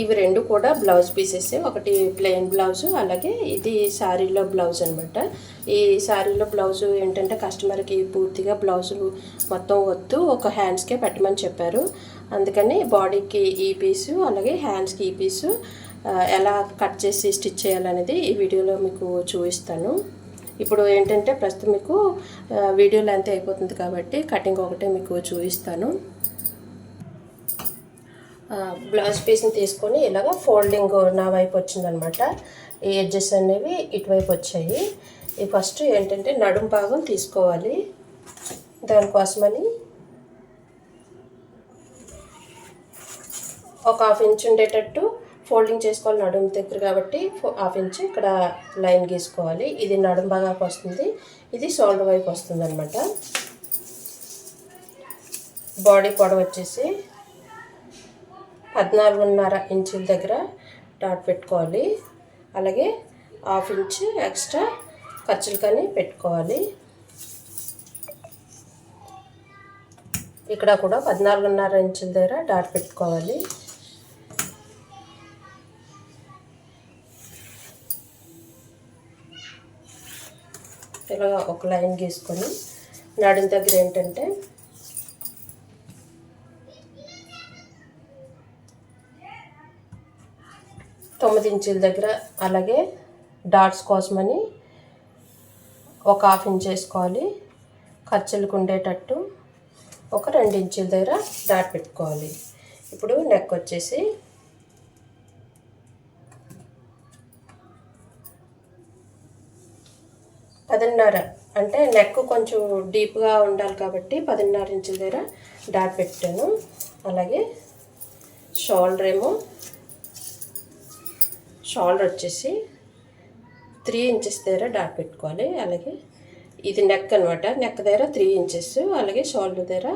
ఇవి రెండు కూడా బ్లౌజ్ పీసెస్ ఒకటి ప్లెయిన్ బ్లౌజ్ అలాగే ఇది శారీలో బ్లౌజ్ అనమాట ఈ శారీలో బ్లౌజ్ ఏంటంటే కస్టమర్కి పూర్తిగా బ్లౌజులు మొత్తం వద్దు ఒక హ్యాండ్స్కే పెట్టమని చెప్పారు. అందుకని బాడీకి ఈ పీసు అలాగే హ్యాండ్స్కి ఈ పీసు ఎలా కట్ చేసి స్టిచ్ చేయాలనేది ఈ వీడియోలో మీకు చూపిస్తాను. ఇప్పుడు ఏంటంటే ప్రస్తుతం మీకు వీడియో లెంత్ అయిపోతుంది కాబట్టి కటింగ్ ఒకటే మీకు చూపిస్తాను. బ్లౌజ్ పీస్ని తీసుకొని ఇలాగ ఫోల్డింగ్ నా వైపు వచ్చిందనమాట. ఈ ఎడ్జెస్ అనేవి ఇటువైపు వచ్చాయి. ఈ ఫస్ట్ ఏంటంటే నడుం భాగం తీసుకోవాలి. దానికోసమని ఒక హాఫ్ ఇంచ్ ఉండేటట్టు ఫోల్డింగ్ చేసుకోవాలి నడుము దగ్గర కాబట్టి ఫో- హాఫ్ ఇంచ్ ఇక్కడ లైన్ గీసుకోవాలి. ఇది నడుం భాగానికి వస్తుంది. ఇది షోల్డర్ వైపు వస్తుంది అనమాట బాడీ పొడవు వచ్చేసి పద్నాలుగున్నర ఇంచుల దగ్గర డాట్ పెట్టుకోవాలి. అలాగే హాఫ్ ఇంచ్ ఎక్స్ట్రా ఖర్చులు కానీ పెట్టుకోవాలి. ఇక్కడ కూడా పద్నాలుగున్నర ఇంచుల దగ్గర డాట్ పెట్టుకోవాలి. ఇలా ఒక లైన్ గీసుకొని నడుం దగ్గర ఏంటంటే తొమ్మిది ఇంచుల దగ్గర అలాగే డాట్స్ కోసమని ఒక హాఫ్ ఇంచ్ వేసుకోవాలి. ఖర్చులకు ఉండేటట్టు ఒక రెండు ఇంచుల దగ్గర డాట్ పెట్టుకోవాలి. ఇప్పుడు నెక్ వచ్చేసి పదిన్నర అంటే నెక్ కొంచెం డీప్గా ఉండాలి కాబట్టి పదిన్నర ఇంచుల దగ్గర డాట్ పెట్టాను. అలాగే షోల్డర్ ఏమో షోల్డర్ వచ్చేసి త్రీ ఇంచెస్ దగ్గర డాట్ పెట్టుకోవాలి. అలాగే ఇది నెక్ అనమాట నెక్ దగ్గర త్రీ ఇంచెస్ అలాగే షోల్డర్ దగ్గర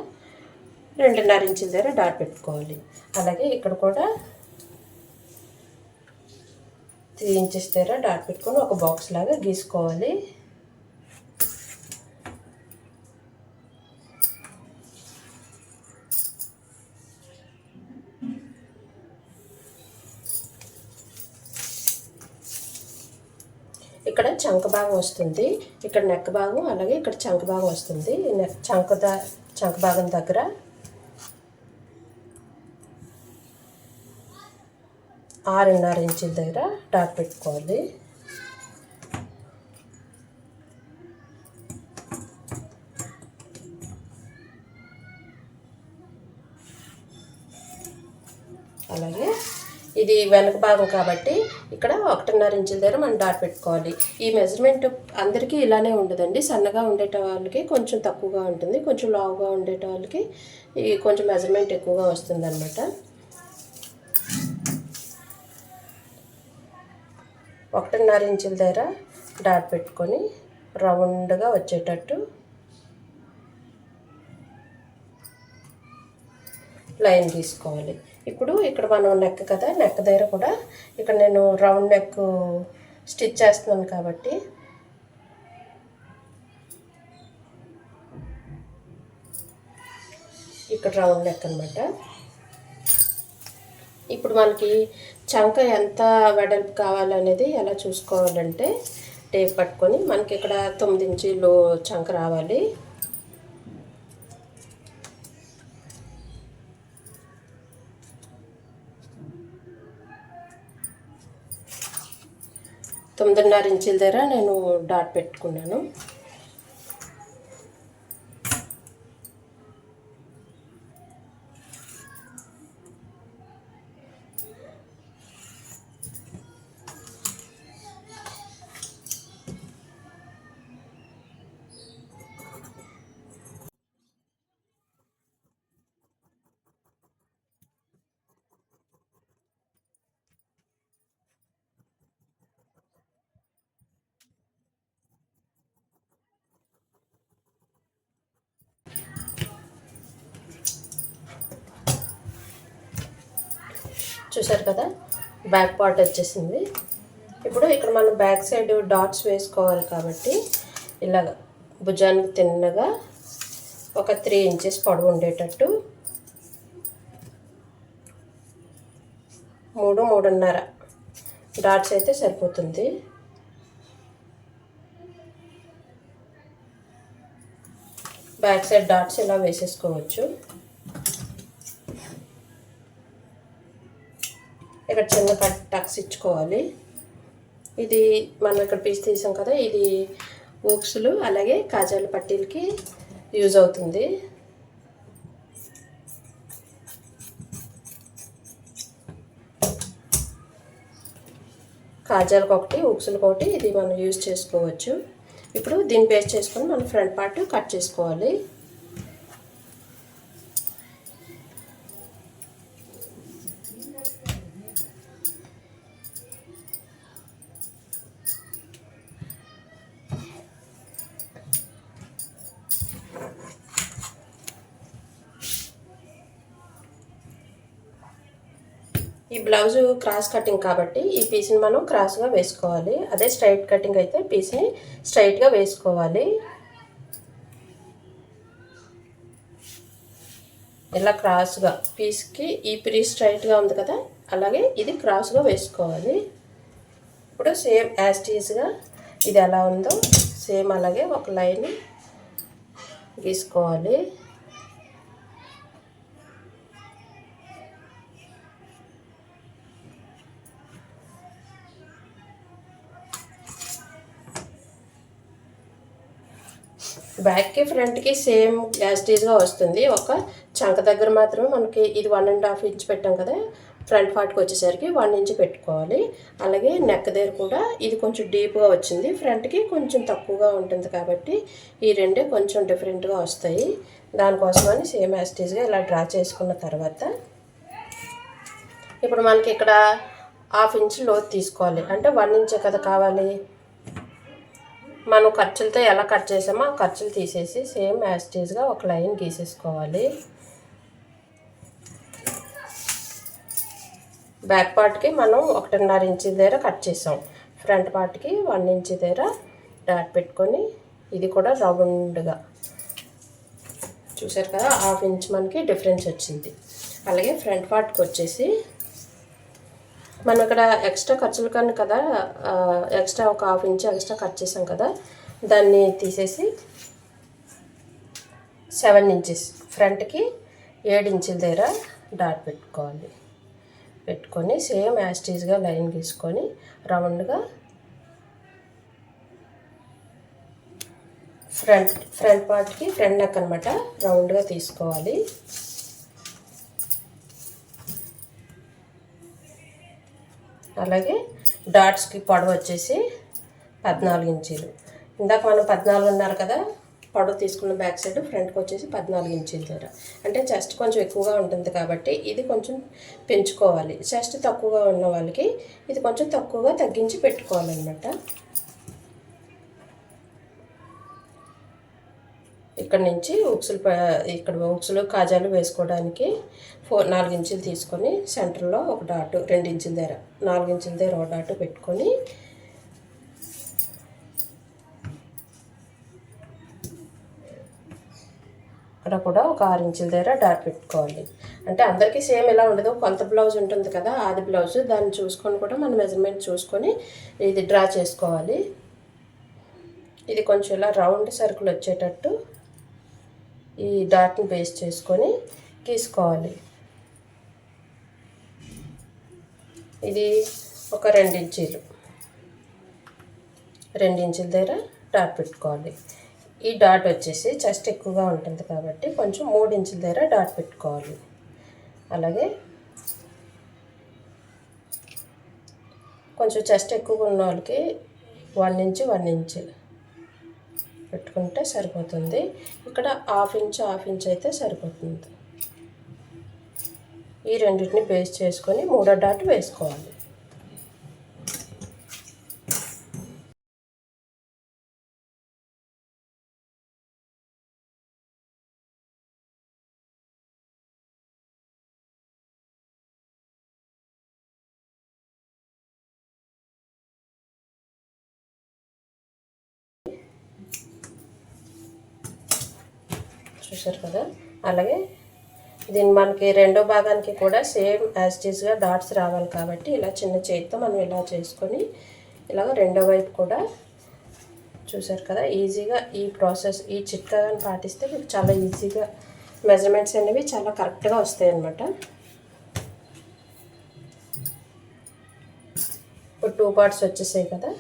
రెండున్నర ఇంచుల దగ్గర డాట్ పెట్టుకోవాలి. అలాగే ఇక్కడ కూడా త్రీ ఇంచెస్ దగ్గర డాట్ పెట్టుకొని ఒక బాక్స్ లాగా గీసుకోవాలి. ఇక్కడ చంక భాగం వస్తుంది. ఇక్కడ నెక్ భాగం అలాగే ఇక్కడ చంక భాగం వస్తుంది. నెక్ చంక ద చంక భాగం దగ్గర. ఆరున్నర ఇంచుల దగ్గర డాట్ పెట్టుకోవాలి. అలాగే ఇది వెనక భాగం కాబట్టి ఇక్కడ ఒకటిన్నర ఇంచుల దగ్గర మనం డాట్ పెట్టుకోవాలి. ఈ మెజర్మెంట్ అందరికీ ఇలానే ఉండదండి. సన్నగా ఉండేట వాళ్ళకి కొంచెం తక్కువగా ఉంటుంది. కొంచెం లావుగా ఉండేట వాళ్ళకి ఈ కొంచెం మెజర్మెంట్ ఎక్కువగా వస్తుంది అనమాట ఒకటిన్నర ఇంచుల దగ్గర డాట్ పెట్టుకొని రౌండ్గా వచ్చేటట్టు లైన్ తీసుకోవాలి. ఇప్పుడు ఇక్కడ మనం నెక్ కదా నెక్ దగ్గర కూడా ఇక్కడ నేను రౌండ్ నెక్ స్టిచ్ చేస్తున్నాను కాబట్టి. ఇక్కడ రౌండ్ నెక్ అనమాట ఇప్పుడు మనకి చంక ఎంత వెడల్పు కావాలనేది ఎలా చూసుకోవాలంటే టేప్ పట్టుకొని మనకి ఇక్కడ తొమ్మిది ఇంచీలు చంక రావాలి. తొమ్మిదిన్నర ఇంచుల దగ్గర నేను డాట్ పెట్టుకున్నాను. చూసారు కదా? బ్యాక్ పార్ట్ వచ్చేసింది. ఇప్పుడు ఇక్కడ మనం బ్యాక్ సైడ్ డాట్స్ వేసుకోవాలి కాబట్టి ఇలాగ భుజానికి తిన్నగా ఒక త్రీ ఇంచెస్ పొడవు ఉండేటట్టు మూడు మూడున్నర డాట్స్ అయితే సరిపోతుంది. బ్యాక్ సైడ్ డాట్స్ ఇలా వేసేసుకోవచ్చు. ఇక్కడ చిన్న కట్ టక్స్ ఇచ్చుకోవాలి. ఇది మనం ఇక్కడ పీస్ తీసాం కదా ఇది ఊక్స్లు అలాగే కాజాల పట్టీలకి యూజ్ అవుతుంది. కాజాలకు ఒకటి ఉక్సులకు ఒకటి ఇది మనం యూజ్ చేసుకోవచ్చు. ఇప్పుడు దీన్ని పేస్ట్ చేసుకొని మనం ఫ్రంట్ పార్ట్ కట్ చేసుకోవాలి. ఈ బ్లౌజ్ క్రాస్ కటింగ్ కాబట్టి ఈ పీస్ని మనం క్రాస్గా వేసుకోవాలి. అదే స్ట్రైట్ కటింగ్ అయితే పీస్ని స్ట్రైట్గా వేసుకోవాలి. ఇలా క్రాస్గా పీస్కి ఈ పీస్ స్ట్రైట్గా ఉంది కదా అలాగే ఇది క్రాస్గా వేసుకోవాలి. ఇప్పుడు సేమ్ యాస్టీస్గా ఇది ఎలా ఉందో సేమ్ అలాగే ఒక లైన్ గీసుకోవాలి. బ్యాక్కి ఫ్రంట్కి సేమ్ యాస్టీజ్గా వస్తుంది. ఒక చంక దగ్గర మాత్రమే మనకి ఇది వన్ అండ్ హాఫ్ ఇంచ్ పెట్టాం కదా ఫ్రంట్ పార్ట్కి వచ్చేసరికి వన్ ఇంచ్ పెట్టుకోవాలి. అలాగే నెక్ దగ్గర కూడా ఇది కొంచెం డీప్గా వచ్చింది. ఫ్రంట్కి కొంచెం తక్కువగా ఉంటుంది కాబట్టి ఈ రెండే కొంచెం డిఫరెంట్గా వస్తాయి. దానికోసమని సేమ్ యాస్టీజ్గా ఇలా డ్రా చేసుకున్న తర్వాత ఇప్పుడు మనకి ఇక్కడ హాఫ్ ఇంచ్ లోతు తీసుకోవాలి. అంటే వన్ ఇంచే కదా కావాలి. మనం ఖర్చులతో ఎలా కట్ చేసామో ఆ ఖర్చులు తీసేసి సేమ్ యాస్టేజ్గా ఒక లైన్ గీసేసుకోవాలి. బ్యాక్ పార్ట్కి మనం ఒకటిన్నర ఇంచు దగ్గర కట్ చేసాం. ఫ్రంట్ పార్ట్కి వన్ ఇంచ్ దగ్గర డాట్ పెట్టుకొని ఇది కూడా రౌండ్గా. చూసారు కదా హాఫ్ ఇంచ్ మనకి డిఫరెన్స్ వచ్చింది. అలాగే ఫ్రంట్ పార్ట్కి వచ్చేసి మనం ఇక్కడ ఎక్స్ట్రా ఖర్చులు కానీ కదా ఎక్స్ట్రా ఒక హాఫ్ ఇంచ్ ఎక్స్ట్రా కట్ చేసాం కదా దాన్ని తీసేసి సెవెన్ ఇంచెస్ ఫ్రంట్కి ఏడు ఇంచుల దగ్గర డాట్ పెట్టుకోవాలి. పెట్టుకొని సేమ్ యాస్టీజ్గా లైన్ గీసుకొని రౌండ్గా ఫ్రంట్ ఫ్రంట్ పార్ట్కి ఫ్రంట్ నెక్ అనమాట రౌండ్గా తీసుకోవాలి. అలాగే డాట్స్కి పొడవు వచ్చేసి పద్నాలుగు ఇంచీలు. ఇందాక మనం పద్నాలుగు ఉన్నారు కదా పొడవు తీసుకున్న బ్యాక్ సైడ్ ఫ్రంట్కి వచ్చేసి పద్నాలుగు ఇంచుల దగ్గర అంటే చెస్ట్ కొంచెం ఎక్కువగా ఉంటుంది కాబట్టి ఇది కొంచెం పెంచుకోవాలి. చెస్ట్ తక్కువగా ఉన్న వాళ్ళకి ఇది కొంచెం తక్కువగా తగ్గించి పెట్టుకోవాలన్నమాట. ఇక్కడ నుంచి ఉక్సులు ఇక్కడ ఉక్సులు కాజాలు వేసుకోవడానికి ఫోర్ నాలుగు ఇంచులు తీసుకొని సెంటర్లో ఒక డాటు రెండు ఇంచుల దగ్గర నాలుగు ఇంచుల దగ్గర ఒక డాటు పెట్టుకొని ఇక్కడ కూడా ఒక ఆరు ఇంచుల దగ్గర డాట్ పెట్టుకోవాలి. అంటే అందరికీ సేమ్ ఎలా ఉండదు కొంత బ్లౌజ్ ఉంటుంది కదా ఆది బ్లౌజ్ దాన్ని చూసుకొని కూడా మనం మెజర్మెంట్ చూసుకొని ఇది డ్రా చేసుకోవాలి. ఇది కొంచెం ఇలా రౌండ్ సర్కిల్ వచ్చేటట్టు ఈ డాట్ని బేస్ చేసుకొని గీసుకోవాలి ఇది ఒక రెండించీలు. రెండించీల దగ్గర డాట్ పెట్టుకోవాలి. ఈ డాట్ వచ్చేసి చెస్ట్ ఎక్కువగా ఉంటుంది కాబట్టి కొంచెం మూడు ఇంచుల దగ్గర డాట్ పెట్టుకోవాలి. అలాగే కొంచెం చెస్ట్ ఎక్కువగా ఉన్న వాళ్ళకి వన్ ఇంచు వన్ ఇంచు పెట్టుకుంటే సరిపోతుంది. ఇక్కడ హాఫ్ ఇంచ్ హాఫ్ ఇంచ్ అయితే సరిపోతుంది. ఈ రెండింటిని బేస్ చేసుకొని మూడో డాట్ వేసుకోవాలి. చూసారు కదా? అలాగే దీన్ని మనకి రెండో భాగానికి కూడా సేమ్ యాజ్టీస్గా డాట్స్ రావాలి కాబట్టి ఇలా చిన్న చేతితో మనం ఇలా చేసుకొని ఇలాగ రెండో వైపు కూడా చూసారు కదా? ఈజీగా ఈ ప్రాసెస్ ఈ చిట్కాని పాటిస్తే మీకు చాలా ఈజీగా మెజర్మెంట్స్ అనేవి చాలా కరెక్ట్గా వస్తాయి అన్నమాట. ఇప్పుడు టూ పార్ట్స్ వచ్చేసాయి కదా?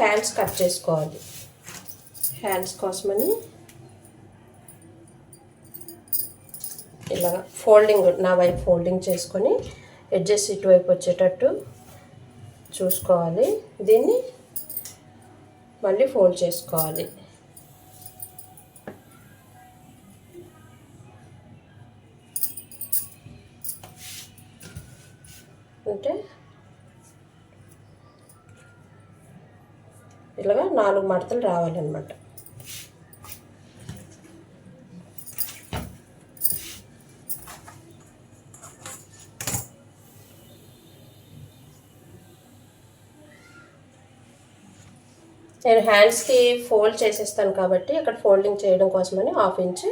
హ్యాండ్స్ కట్ చేసుకోవాలి. హ్యాండ్స్ కోసమని ఇలా ఫోల్డింగ్ నా వైపు ఫోల్డింగ్ చేసుకొని ఎడ్జెస్ ఇటువైపు వచ్చేటట్టు చూసుకోవాలి. దీన్ని మళ్ళీ ఫోల్డ్ చేసుకోవాలి. అంటే ఇలాగా నాలుగు మడతలు రావాలన్నమాట. నేను హ్యాండ్స్కి ఫోల్డ్ చేసేస్తాను కాబట్టి అక్కడ ఫోల్డింగ్ చేయడం కోసమని హాఫ్ ఇంచ్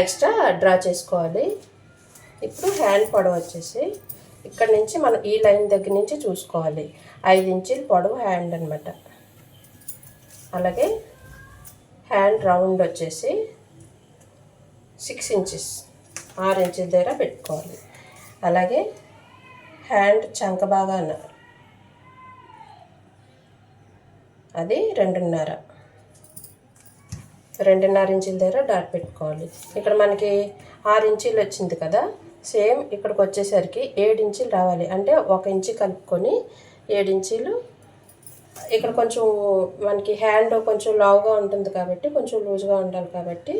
ఎక్స్ట్రా డ్రా చేసుకోవాలి. ఇప్పుడు హ్యాండ్ పొడవు వచ్చేసి ఇక్కడ నుంచి మనం ఈ లైన్ దగ్గర నుంచి చూసుకోవాలి. ఐదు ఇంచులు పొడవు హ్యాండ్ అనమాట అలాగే హ్యాండ్ రౌండ్ వచ్చేసి సిక్స్ ఇంచెస్ ఆరు ఇంచుల దగ్గర పెట్టుకోవాలి. అలాగే హ్యాండ్ చంక అన్నారు అది రెండున్నర రెండున్నర ఇంచుల దగ్గర డాట్ పెట్టుకోవాలి. ఇక్కడ మనకి ఆరు ఇంచీలు వచ్చింది కదా సేమ్ ఇక్కడికి వచ్చేసరికి ఏడు ఇంచీలు రావాలి. అంటే ఒక ఇంచి కలుపుకొని ఏడు ఇంచీలు ఇక్కడ కొంచెం మనకి హ్యాండ్ కొంచెం లావుగా ఉంటుంది కాబట్టి కొంచెం లూజ్గా ఉండాలి కాబట్టి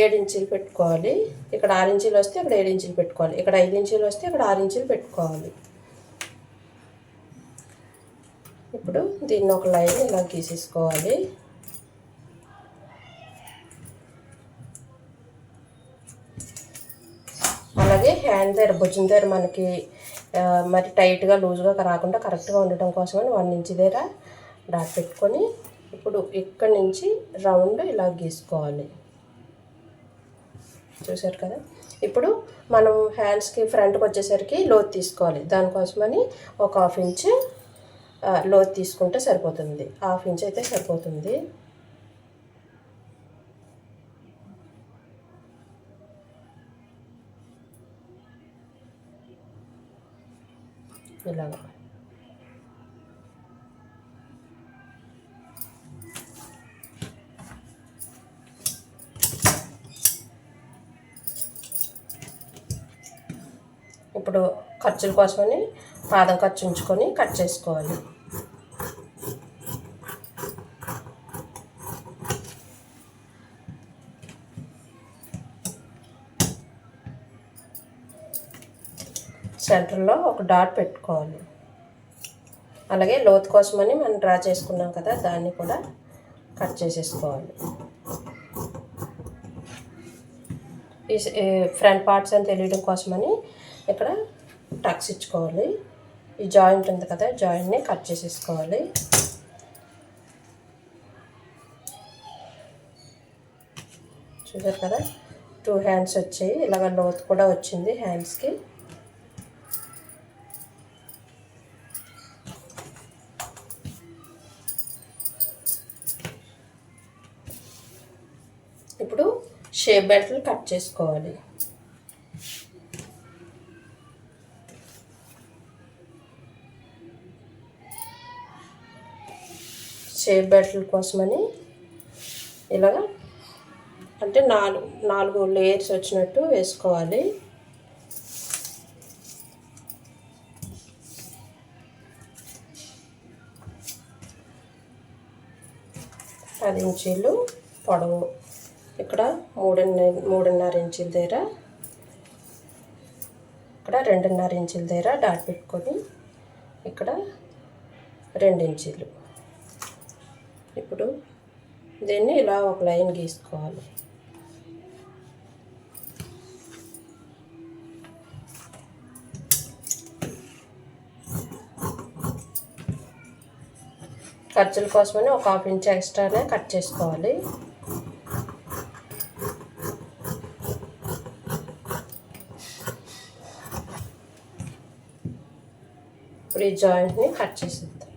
ఏడు ఇంచీలు పెట్టుకోవాలి. ఇక్కడ ఆరు వస్తే ఇక్కడ ఏడు పెట్టుకోవాలి. ఇక్కడ ఐదు ఇంచీలు వస్తే ఇక్కడ ఆరు పెట్టుకోవాలి. ఇప్పుడు దీన్ని ఒక లైన్ ఇలా గీసేసుకోవాలి. అలాగే హ్యాండ్ దగ్గర భుజం దగ్గర మనకి మరి టైట్గా లూజ్గా రాకుండా కరెక్ట్గా ఉండటం కోసమని వన్ ఇంచ్ దగ్గర డాట్ పెట్టుకొని ఇప్పుడు ఇక్కడి నుంచి రౌండ్ ఇలా గీసుకోవాలి. చూసారు కదా? ఇప్పుడు మనం హ్యాండ్స్కి ఫ్రంట్కి వచ్చేసరికి లోతు తీసుకోవాలి. దానికోసమని ఒక హాఫ్ ఇంచ్ లోత్ లోతు తీసుకుంటే సరిపోతుంది. హాఫ్ ఇంచ్ అయితే సరిపోతుంది. ఇలాగ. ఇప్పుడు ఖర్చుల కోసమని పాదం ఖర్చు ఉంచుకొని కట్ చేసుకోవాలి. సెంటర్లో ఒక డాట్ పెట్టుకోవాలి. అలాగే లోతు కోసమని మనం డ్రా చేసుకున్నాం కదా దాన్ని కూడా కట్ చేసేసుకోవాలి. ఈ ఫ్రంట్ పార్ట్స్ అని తెలియడం కోసమని ఇక్కడ టక్స్ ఇచ్చుకోవాలి. ఈ జాయింట్ ఉంది కదా జాయింట్ని కట్ చేసేసుకోవాలి. చూసారు కదా? టూ హ్యాండ్స్ వచ్చాయి. ఇలాగ లోత్ కూడా వచ్చింది హ్యాండ్స్కి షేప్ బెల్ట్లు కట్ చేసుకోవాలి. షేప్ బెల్ట్ల కోసమని ఇలాగా అంటే నాలుగు నాలుగు లేయర్స్ వచ్చినట్టు వేసుకోవాలి. పది ఇంచీలు పొడవు. ఇక్కడ మూడున్నర మూడున్నర ఇంచుల దగ్గర ఇక్కడ రెండున్నర ఇంచుల దగ్గర డాట్ పెట్టుకొని ఇక్కడ రెండు ఇంచీలు. ఇప్పుడు దీన్ని ఇలా ఒక లైన్ గీసుకోవాలి. ఖర్చుల కోసమని ఒక హాఫ్ ఇంచ్ ఎక్స్ట్రానే కట్ చేసుకోవాలి. ఇప్పుడు ఈ జాయింట్ని కట్ చేసేద్దాం.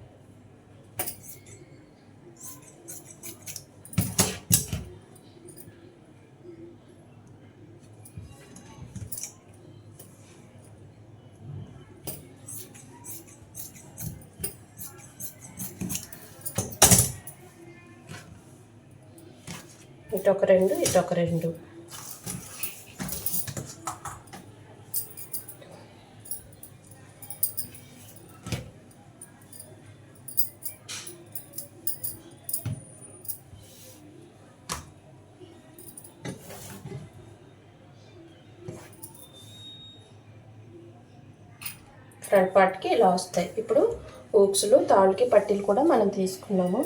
ఇటొక రెండు ఇటొక రెండు. ఫ్రంట్ పార్ట్కి ఇలా వస్తాయి. ఇప్పుడు ఊక్స్లు తాళ్ళకి పట్టీలు కూడా మనం తీసుకున్నాము.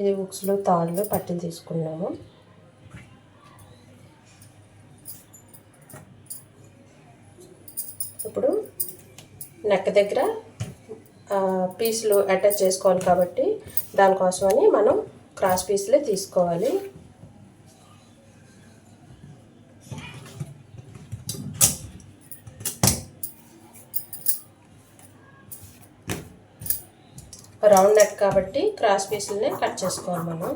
ఇది బుక్స్లో తాళ్ళు పట్టీలు తీసుకున్నాము. ఇప్పుడు నెక్ దగ్గర పీసులు అటాచ్ చేసుకోవాలి కాబట్టి దానికోసమని మనం క్రాస్ పీసులే తీసుకోవాలి. రౌండ్ నెక్ కాబట్టి క్రాస్ పీసులనే కట్ చేసుకోవాలి మనం.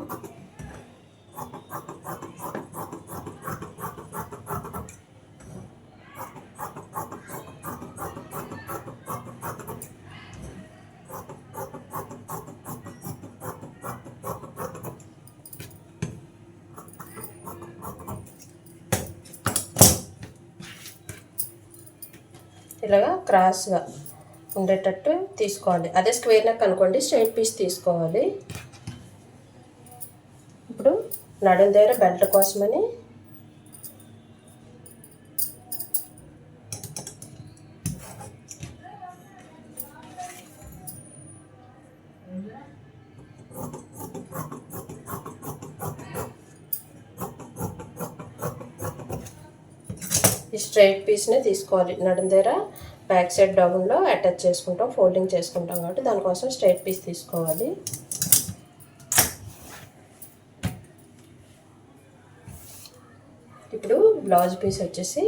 ఇలాగా క్రాస్గా ఉండేటట్టు తీసుకోవాలి. అదే స్క్వేర్ నెక్ అనుకోండి స్ట్రైట్ పీస్ తీసుకోవాలి. ఇప్పుడు నడుం దగ్గర బెల్ట్ కోసమని ఈ స్ట్రైట్ పీస్నే తీసుకోవాలి. నడుం దగ్గర బ్యాక్ సైడ్ డౌన్లో అటాచ్ చేసుకుంటాం ఫోల్డింగ్ చేసుకుంటాం కాబట్టి దానికోసం స్ట్రైట్ పీస్ తీసుకోవాలి. ఇప్పుడు బ్లౌజ్ పీస్ వచ్చేసి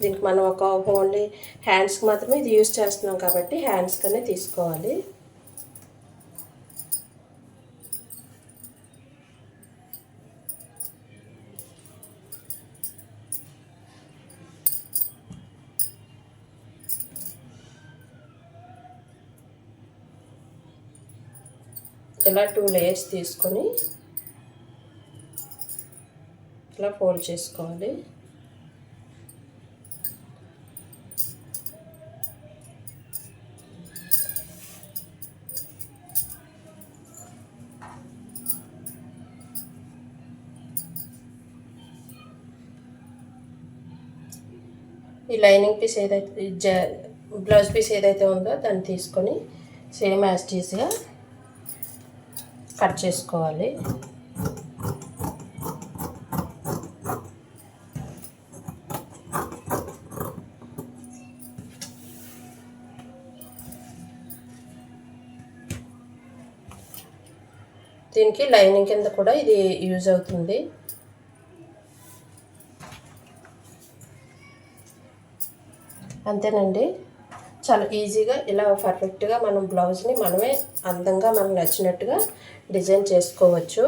దీనికి మనం ఒక ఓన్లీ హ్యాండ్స్కి మాత్రమే ఇది యూస్ చేస్తున్నాం కాబట్టి హ్యాండ్స్కనే తీసుకోవాలి. ఇలా టూ లేయర్స్ తీసుకొని ఇలా ఫోల్డ్ చేసుకోవాలి. ఈ లైనింగ్ పీస్ ఏదైతే జ బ్లౌజ్ పీస్ ఏదైతే ఉందో దాన్ని తీసుకొని సేమ్ యాస్టీస్గా కట్ చేసుకోవాలి. దీనికి లైనింగ్ కింద కూడా ఇది యూజ్ అవుతుంది. అంతేనండి. చాలా ఈజీగా ఇలా పర్ఫెక్ట్గా మనం బ్లౌజ్ని మనమే అందంగా మనకు నచ్చినట్టుగా డిజైన్ చేసుకోవచ్చు.